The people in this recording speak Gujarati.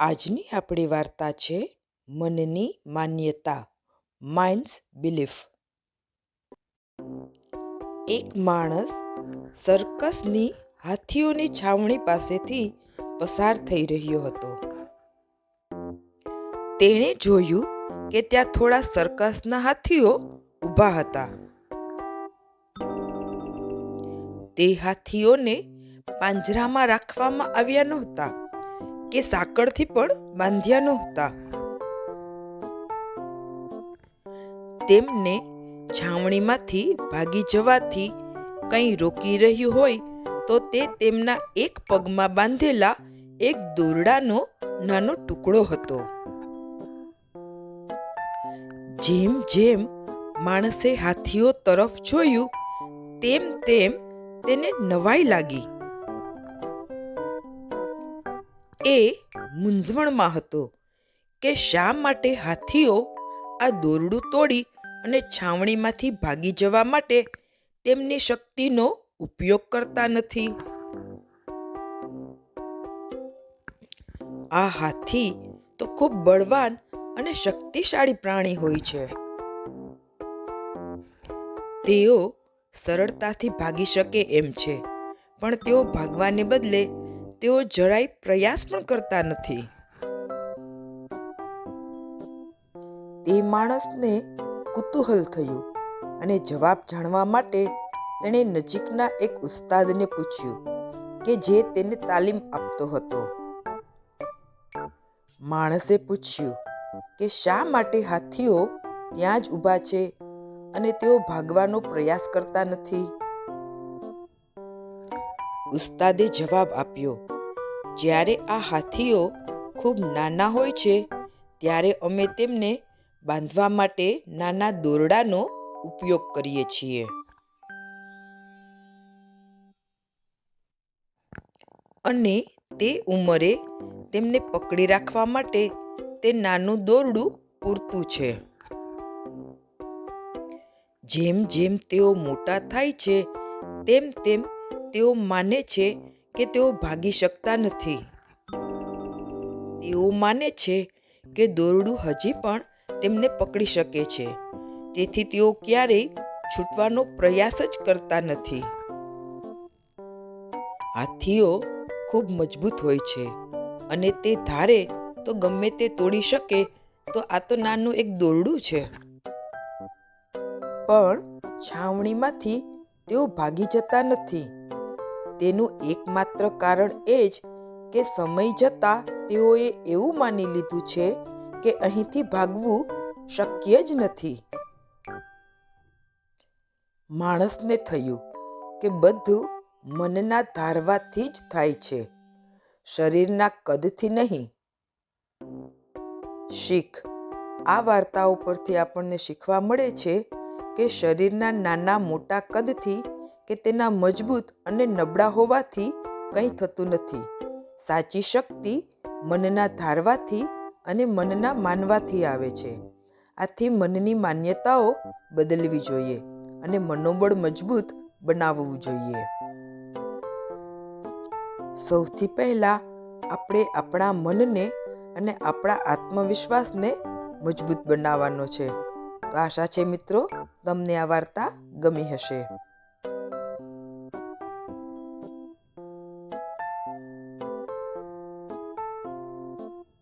આજની આપણી વાર્તા છે મનની માન્યતા માઇન્ડ્સ બિલીફ એક માણસ સર્કસની હાથીઓની છાવણી પાસેથી પસાર થઈ રહ્યો હતો. તેણે જોયું કે ત્યાં થોડા સર્કસના હાથીઓ ઊભા હતા. તે હાથીઓને પાંજરામાં રાખવામાં આવ્યા નહોતા. કે સાંકળથી પણ બાંધ્યા નહોતા. તેમને છાવણીમાંથી ભાગી જવાથી કંઈ રોકી રહ્યું હોય તો તે તેમના એક પગમાં બાંધેલા એક દોરડાનો નાનો ટુકડો હતો. જેમ જેમ માણસે હાથીઓ તરફ જોયું, તેમ તેમ તેને નવાઈ લાગી. એ મૂંઝવણમાં હતો કે શા માટે હાથીઓ આ દોરડું તોડી અને છાવણીમાંથી ભાગી જવા માટે તેમની શક્તિનો ઉપયોગ કરતા નથી? આ હાથી તો ખૂબ બળવાન અને શક્તિશાળી પ્રાણી હોય છે. તેઓ સરળતાથી ભાગી શકે એમ છે, પણ તેઓ ભાગવાને બદલે તેઓ જરાય પ્રયાસ પણ કરતા નથી. તે માણસને કુતૂહલ થયું અને જવાબ જાણવા માટે તેણે નજીકના એક ઉસ્તાદને પૂછ્યું કે જે તેને તાલીમ આપતો હતો. માણસે પૂછ્યું કે શા માટે હાથીઓ ત્યાં જ ઊભા છે અને તેઓ ભાગવાનો પ્રયાસ કરતા નથી? ઉસ્તાદે જવાબ આપ્યો, જ્યારે આ હાથીઓ ખૂબ નાના હોય છે, ત્યારે અમે તેમને બાંધવા માટે નાના દોરડાનો ઉપયોગ કરીએ છીએ. અને તે ઉંમરે તેમને પકડી રાખવા માટે તે નાનું દોરડું પૂરતું છે. જેમ જેમ તેઓ મોટા થાય છે, તેમ તેમ તેઓ માને છે કે તેઓ ભાગી શકતા નથી. તેઓ માને છે કે દોરડું હજી પણ તેમને પકડી શકે છે. તેથી તેઓ ક્યારેય છૂટવાનો પ્રયાસ જ કરતા નથી. હાથીઓ ખૂબ મજબૂત હોય છે અને તે ધારે તો ગમે તે તોડી શકે તો આ તો નાનું એક દોરડું છે. પણ છાવણીમાંથી તેઓ ભાગી જતા નથી. તેનું એકમાત્ર કારણ એ જ કે સમય જતાં તેઓએ એવું માની લીધું છે કે અહીંથી ભાગવું શક્ય જ નથી. માણસને થયું કે બધું મનના ધારવાથી જ થાય છે. શરીરના કદથી નહીં. શીખ. આ વાર્તાઓ પરથી આપણને શીખવા મળે છે કે શરીરના નાના મોટા કદથી કે તેના મજબૂત અને નબળા હોવાથી કંઈ થતું નથી. સાચી શક્તિ મનના ધારવાથી અને મનના માનવાથી આવે છે. આથી મનની માન્યતાઓ બદલવી જોઈએ અને મનોબળ મજબૂત બનાવવું જોઈએ. સૌથી પહેલા આપણે આપણા મનને અને આપણા આત્મવિશ્વાસને મજબૂત બનાવવાનો છે. તો આશા છે મિત્રો, તમને આ વાર્તા ગમી હશે.